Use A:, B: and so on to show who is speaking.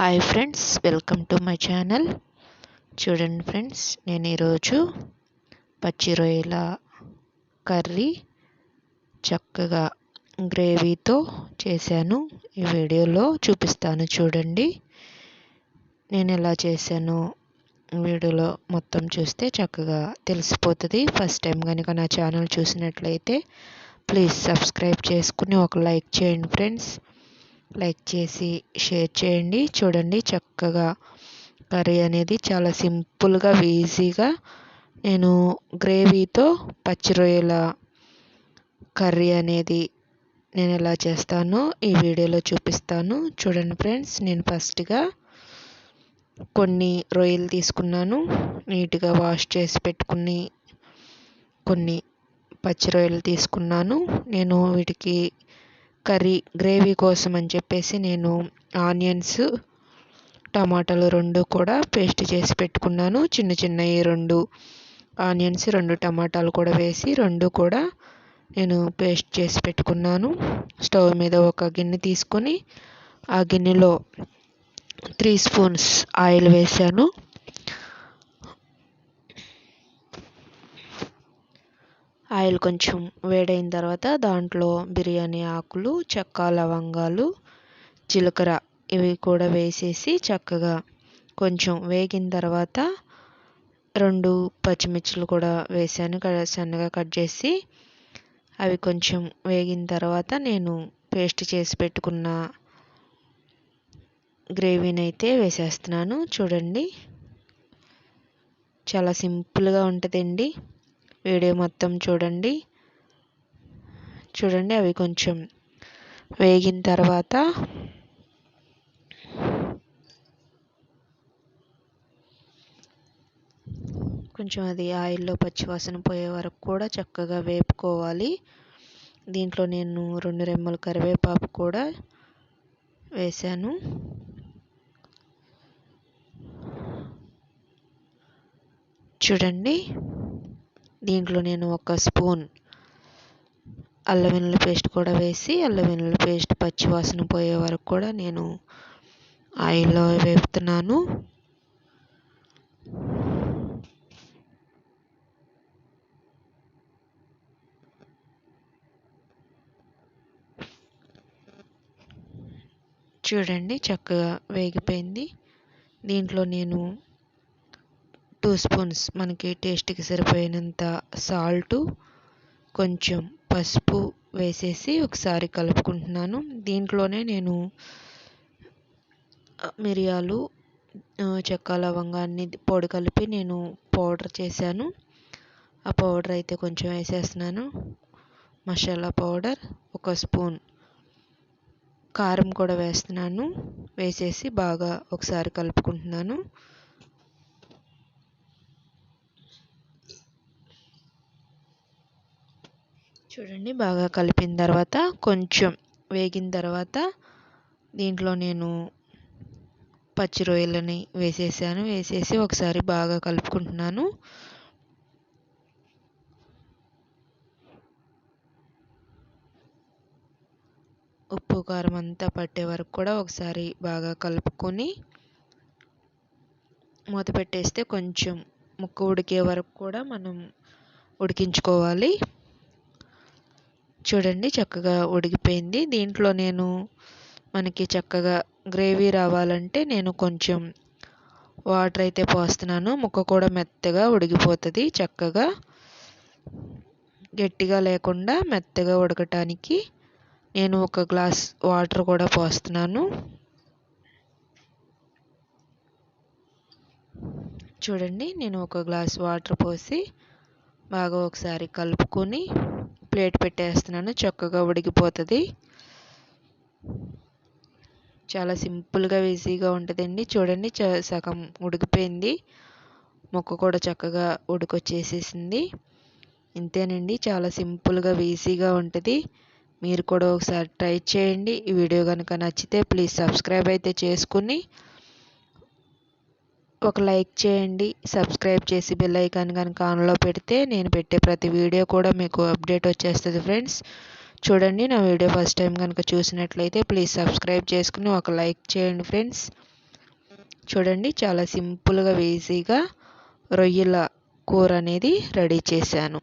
A: Hi friends welcome to my channel చూడండి friends నేను ఈరోజు పచ్చి రొయ్యల కర్రీ చక్కగా గ్రేవీతో చేశాను. ఈ వీడియోలో చూపిస్తాను చూడండి. నేను ఎలా చేశాను వీడియోలో మొత్తం చూస్తే చక్కగా తెలిసిపోతుంది. ఫస్ట్ టైం కనుక నా ఛానల్ చూసినట్లయితే ప్లీజ్ సబ్స్క్రైబ్ చేసుకుని ఒక లైక్ చేయండి ఫ్రెండ్స్ లైక్ చేసి షేర్ చేయండి. చూడండి చక్కగా కర్రీ అనేది చాలా సింపుల్గా ఈజీగా నేను గ్రేవీతో పచ్చి రొయ్యల కర్రీ అనేది నేను ఎలా చేస్తానో ఈ వీడియోలో చూపిస్తాను. చూడండి ఫ్రెండ్స్ నేను ఫస్ట్గా కొన్ని రొయ్యలు తీసుకున్నాను. నీట్గా వాష్ చేసి పెట్టుకుని కొన్ని పచ్చి రొయ్యలు తీసుకున్నాను. నేను వీటికి కర్రీ గ్రేవీ కోసం అని చెప్పేసి నేను ఆనియన్స్ టమాటాలు రెండు కూడా పేస్ట్ చేసి పెట్టుకున్నాను. చిన్న చిన్నవి రెండు ఆనియన్స్ రెండు టమాటాలు కూడా వేసి రెండు కూడా నేను పేస్ట్ చేసి పెట్టుకున్నాను. స్టవ్ మీద ఒక గిన్నె తీసుకొని ఆ గిన్నెలో త్రీ స్పూన్స్ ఆయిల్ వేసాను ఆయిల్ కొంచెం వేడైన తర్వాత దాంట్లో బిర్యానీ ఆకులు చెక్క లవంగాలు జీలకర్ర ఇవి కూడా వేసేసి చక్కగా కొంచెం వేగిన తర్వాత రెండు పచ్చిమిర్చిలు కూడా వేసాను. సన్నగా కట్ చేసి అవి కొంచెం వేగిన తర్వాత నేను పేస్ట్ చేసి పెట్టుకున్న గ్రేవీని అయితే వేసేస్తున్నాను. చూడండి. చాలా సింపుల్గా ఉంటుందండి. వీడియో మొత్తం చూడండి. చూడండి అవి కొంచెం వేగిన తర్వాత కొంచెం అది ఆయిల్లో పచ్చివాసన పోయే వరకు కూడా చక్కగా వేపుకోవాలి. దీంట్లో నేను రెండు రెమ్మల కరివేపాకు కూడా వేసాను. చూడండి. దీంట్లో నేను ఒక స్పూన్ అల్లం వెల్లుల్లి పేస్ట్ కూడా వేసి అల్లం వెల్లుల్లి పేస్ట్ పచ్చివాసన పోయే వరకు కూడా నేను ఆయిల్లో వేపుతున్నాను. చూడండి చక్కగా వేగిపోయింది. దీంట్లో నేను టూ స్పూన్స్ మనకి టేస్ట్కి సరిపోయినంత సాల్టు కొంచెం పసుపు వేసేసి ఒకసారి కలుపుకుంటున్నాను. దీంట్లోనే నేను మిరియాలు చెక్క లవంగాన్ని పొడి కలిపి నేను పౌడర్ చేశాను. ఆ పౌడర్ అయితే కొంచెం వేసేస్తున్నాను. మసాలా పౌడర్ ఒక స్పూన్ కారం కూడా వేస్తున్నాను. వేసేసి బాగా ఒకసారి కలుపుకుంటున్నాను. చూడండి బాగా కలిపిన తర్వాత కొంచెం వేగిన తర్వాత దీంట్లో నేను పచ్చి రొయ్యలని వేసేసాను. వేసేసి ఒకసారి బాగా కలుపుకుంటున్నాను. ఉప్పు కారం అంతా పట్టే వరకు కూడా ఒకసారి బాగా కలుపుకొని మూత పెట్టేస్తే కొంచెం ముక్క ఉడికే వరకు కూడా మనం ఉడికించుకోవాలి. చూడండి చక్కగా ఉడికిపోయింది. దీంట్లో నేను మనకి చక్కగా గ్రేవీ రావాలంటే నేను కొంచెం వాటర్ అయితే పోస్తున్నాను. ముక్క కూడా మెత్తగా ఉడికిపోతుంది. చక్కగా గట్టిగా లేకుండా మెత్తగా ఉడకటానికి నేను ఒక గ్లాస్ వాటర్ కూడా పోస్తున్నాను. చూడండి నేను ఒక గ్లాస్ వాటర్ పోసి బాగా ఒకసారి కలుపుకొని ప్లేట్ పెట్టేస్తున్నాను. చక్కగా ఉడికిపోతుంది. చాలా సింపుల్గా ఈజీగా ఉంటుందండి. చూడండి సగం ఉడికిపోయింది. మొక్క కూడా చక్కగా ఉడికొచ్చేసేసింది. ఇంతేనండి చాలా సింపుల్గా ఈజీగా ఉంటుంది. మీరు కూడా ఒకసారి ట్రై చేయండి. ఈ వీడియో కనుక నచ్చితే ప్లీజ్ సబ్స్క్రైబ్ అయితే చేసుకుని ఒక లైక్ చేయండి సబ్స్క్రైబ్ చేసి బెల్ ఐకాన్ కనుక ఆన్లో పెడితే నేను పెట్టే ప్రతి వీడియో కూడా మీకు అప్డేట్ వచ్చేస్తుంది ఫ్రెండ్స్. చూడండి నా వీడియో ఫస్ట్ టైం కనుక చూసినట్లయితే ప్లీజ్ సబ్స్క్రైబ్ చేసుకుని ఒక లైక్ చేయండి ఫ్రెండ్స్. చూడండి చాలా సింపుల్గా ఈజీగా రొయ్యల కూర అనేది రెడీ చేశాను.